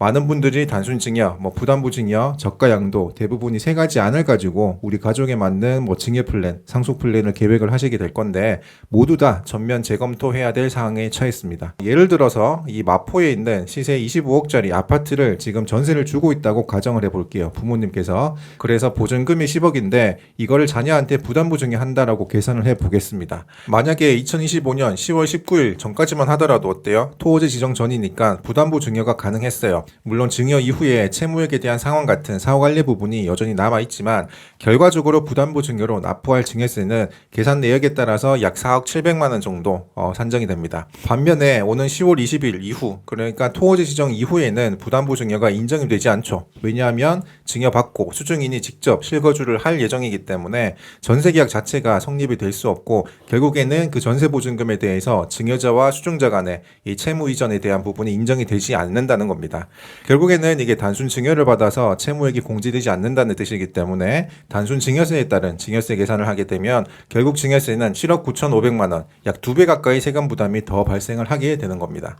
많은 분들이 단순 증여, 뭐 부담부 증여, 저가 양도 대부분 이 세 가지 안을 가지고 우리 가족에 맞는 뭐 증여 플랜, 상속 플랜을 계획을 하시게 될 건데 모두 다 전면 재검토해야 될 사항에 처했습니다. 예를 들어서 이 마포에 있는 시세 25억짜리 아파트를 지금 전세를 주고 있다고 가정을 해볼게요. 부모님께서 그래서 보증금이 10억인데 이거를 자녀한테 부담부 증여 한다라고 계산을 해보겠습니다. 만약에 2025년 10월 19일 전까지만 하더라도 어때요? 토호제 지정 전이니까 부담부 증여가 가능했어 요. 물론 증여 이후에 채무액에 대한 상환 같은 사후관리 부분이 여전히 남아 있지만 결과적으로 부담부 증여로 납부할 증여세는 계산 내역에 따라서 약 4억 700만 원 정도 어, 산정이 됩니다. 반면에 오는 10월 20일 이후 그러니까 토호제 지정 이후에는 부담부 증여가 인정이 되지 않죠. 왜냐하면 증여받고 수증인이 직접 실거주를 할 예정이기 때문에 전세계약 자체가 성립이 될 수 없고 결국에는 그 전세 보증금에 대해서 증여자와 수증자 간의 이 채무 이전에 대한 부분이 인정이 되지 않는다는 겁니다. 결국에는 이게 단순 증여를 받아서 채무액이 공제되지 않는다는 뜻이기 때문에 단순 증여세에 따른 증여세 계산을 하게 되면 결국 증여세는 7억 9,500만 원, 약 두 배 가까이 세금 부담이 더 발생을 하게 되는 겁니다.